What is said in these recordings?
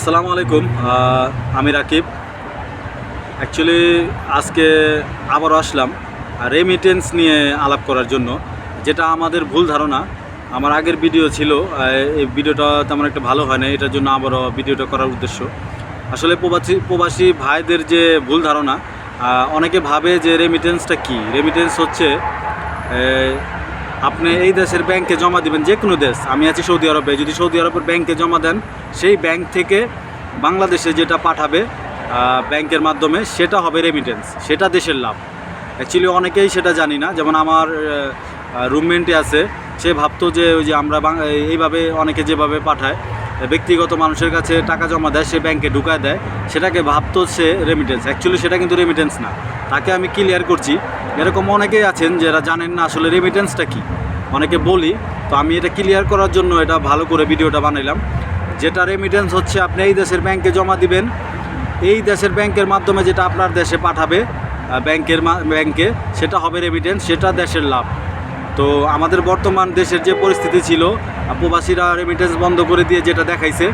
আসসালামু আলাইকুম আমি রাকিব। অ্যাকচুয়ালি আজকে আবারও আসলাম রেমিটেন্স নিয়ে আলাপ করার জন্য। যেটা আমাদের ভুল ধারণা, আমার আগের ভিডিও ছিল এই ভিডিওটা তেমন একটা ভালো হয় না এটার জন্য আবারও ভিডিওটা করার উদ্দেশ্য। আসলে প্রবাসী প্রবাসী ভাইদের যে ভুল ধারণা অনেকে ভাবে যে রেমিটেন্সটা কি? রেমিটেন্স হচ্ছে আপনি এই দেশের ব্যাংকে জমা দিবেন যে কোনো দেশ। আমি আছি সৌদি আরবে। যদি সৌদি আরবের ব্যাংকে জমা দেন, সেই ব্যাংক থেকে বাংলাদেশে যেটা পাঠাবে ব্যাংকের মাধ্যমে, সেটা হবে রেমিটেন্স সেটা দেশের লাভ। অ্যাকচুয়ালি অনেকেই সেটা জানি না। যেমন আমার রুমমেন্টে আছে। সে ভাবতো যে ওই যে আমরা এইভাবে অনেকে যেভাবে পাঠায়, ব্যক্তিগত মানুষের কাছে টাকা জমা দেয়, সে ব্যাংকে ঢুকায় দেয়। সেটাকে ভাবতো সে রেমিটেন্স অ্যাকচুয়ালি সেটা কিন্তু রেমিটেন্স না। তাকে আমি ক্লিয়ার করছি। এরকম অনেকেই আছেন যারা জানেন না আসলে রেমিটেন্সটা কী। অনেকে বলি, তো আমি এটা ক্লিয়ার করার জন্য এটা ভালো করে ভিডিওটা বানাইলাম। যেটা রেমিটেন্স হচ্ছে, আপনি এই দেশের ব্যাংকে জমা দিবেন। এই দেশের ব্যাংকের মাধ্যমে যেটা আপনার দেশে পাঠাবে ব্যাংকের ব্যাংকে সেটা হবে রেমিটেন্স সেটা দেশের লাভ। তো আমাদের বর্তমান দেশের যে পরিস্থিতি ছিল, প্রবাসীরা রেমিটেন্স বন্ধ করে দিয়ে যেটা দেখাইছে,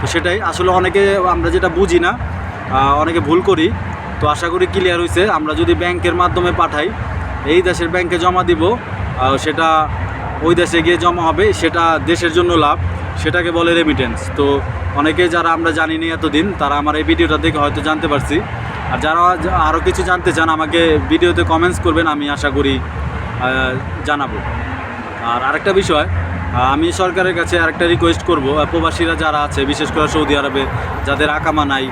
তো সেটাই আসলে অনেকে আমরা যেটা বুঝি না অনেকে ভুল করি। তো আশা করি ক্লিয়ার হয়েছে আমরা যদি ব্যাংকের মাধ্যমে পাঠাই, এই দেশের ব্যাংকে জমা দিব সেটা ওই দেশে গিয়ে জমা হবে, সেটা দেশের জন্য লাভ। সেটাকে বলে রেমিটেন্স তো অনেকে যারা আমরা জানি নি এতদিন, তারা আমার এই ভিডিওটা দেখে হয়তো জানতে পারছি। আর যারা আরও কিছু জানতে চান, আমাকে ভিডিওতে কমেন্টস করবেন, আমি আশা করি জানাব। আর আরেকটা বিষয় আমি সরকারের কাছে আরেকটা রিকোয়েস্ট করব। প্রবাসীরা যারা আছে, বিশেষ করে সৌদি আরবে, যাদের আকামা নাই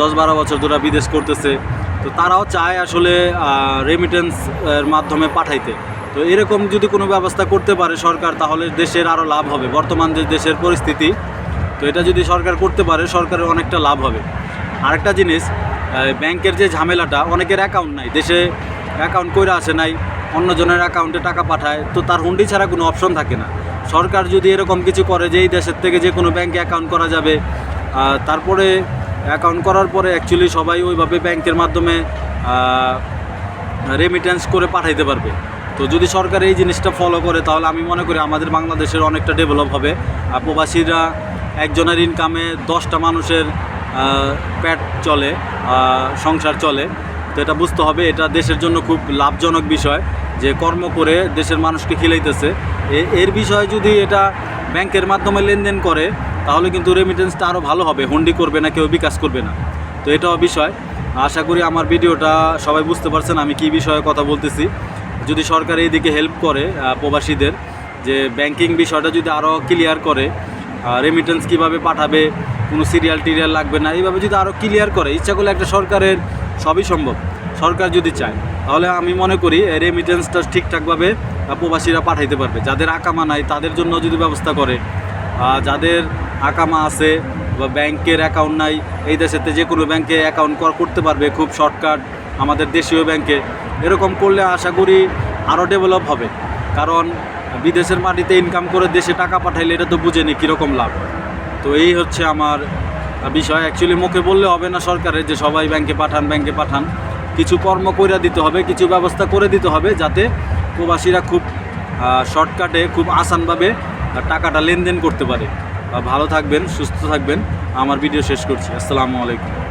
দশ বারো বছর ধরে বিদেশ করতেছে, তো তারাও চায় আসলে রেমিটেন্স এর মাধ্যমে পাঠাইতে। তো এরকম যদি কোনো ব্যবস্থা করতে পারে সরকার, তাহলে দেশের আরও লাভ হবে। বর্তমান যে দেশের পরিস্থিতি, তো এটা যদি সরকার করতে পারে, সরকারের অনেকটা লাভ হবে। আরেকটা জিনিস ব্যাংকের যে ঝামেলাটা, অনেকের অ্যাকাউন্ট নাই। দেশে অ্যাকাউন্ট কইরা আসে নাই, অন্যজনের অ্যাকাউন্টে টাকা পাঠায়, তো তার হুন্ডি ছাড়া কোনো অপশন থাকে না। সরকার যদি এরকম কিছু করে যে এই দেশের থেকে যে কোনো ব্যাংকে অ্যাকাউন্ট করা যাবে তারপরে অ্যাকাউন্ট করার পরে অ্যাকচুয়ালি সবাই ওইভাবে ব্যাংকের মাধ্যমে রেমিটেন্স করে পাঠাইতে পারবে। তো যদি সরকার এই জিনিসটা ফলো করে, তাহলে আমি মনে করি আমাদের বাংলাদেশের অনেকটা ডেভেলপ হবে। আর প্রবাসীরা একজনের ইনকামে দশটা মানুষের পেট চলে সংসার চলে। তো এটা বুঝতে হবে, এটা দেশের জন্য খুব লাভজনক বিষয় যে কর্ম করে দেশের মানুষকে খিলাইতেছে। এর বিষয়ে যদি এটা ব্যাংকের মাধ্যমে লেনদেন করে, তাহলে কিন্তু রেমিটেন্সটা আরও ভালো হবে। হুন্ডি করবে না, কেউ বিকাশ করবে না। তো এটাও বিষয়। আশা করি আমার ভিডিওটা সবাই বুঝতে পারছেন আমি কি বিষয়ে কথা বলতেছি। যদি সরকার এই দিকে হেল্প করে প্রবাসীদের, যে ব্যাংকিং বিষয়টা যদি আরও ক্লিয়ার করে রেমিটেন্স কীভাবে পাঠাবে, কোনো সিরিয়াল টিরিয়াল লাগবে না, এইভাবে যদি আরও ক্লিয়ার করে, ইচ্ছা করলে একটা সরকারের, সবই সম্ভব। সরকার যদি চায়, তাহলে আমি মনে করি রেমিটেন্সটা ঠিকঠাকভাবে প্রবাসীরা পাঠাইতে পারবে। যাদের আকামা নাই, তাদের জন্য যদি ব্যবস্থা করে যাদের আকামা আছে বা ব্যাংকের অ্যাকাউন্ট নাই, এই দেশেতে যে কোনো ব্যাংকে অ্যাকাউন্ট করতে পারবে, খুব শর্টকাট আমাদের দেশীয় ব্যাংকে। এরকম করলে আশা করি আরও ডেভেলপ হবে। কারণ বিদেশের মাটিতে ইনকাম করে দেশে টাকা পাঠাইলে এটা তো বুঝেনি কীরকম লাভ। তো এই হচ্ছে আমার বিষয়। অ্যাকচুয়ালি মুখে বললে হবে না সরকারের যে সবাই ব্যাংকে পাঠান ব্যাংকে পাঠান। কিছু কর্ম করে দিতে হবে, কিছু ব্যবস্থা করে দিতে হবে যাতে প্রবাসীরা খুব শর্টকাটে খুব আসানভাবে টাকাটা লেনদেন করতে পারে। ভালো থাকবেন, সুস্থ থাকবেন। আমার ভিডিও শেষ করছি। আসসালামু আলাইকুম।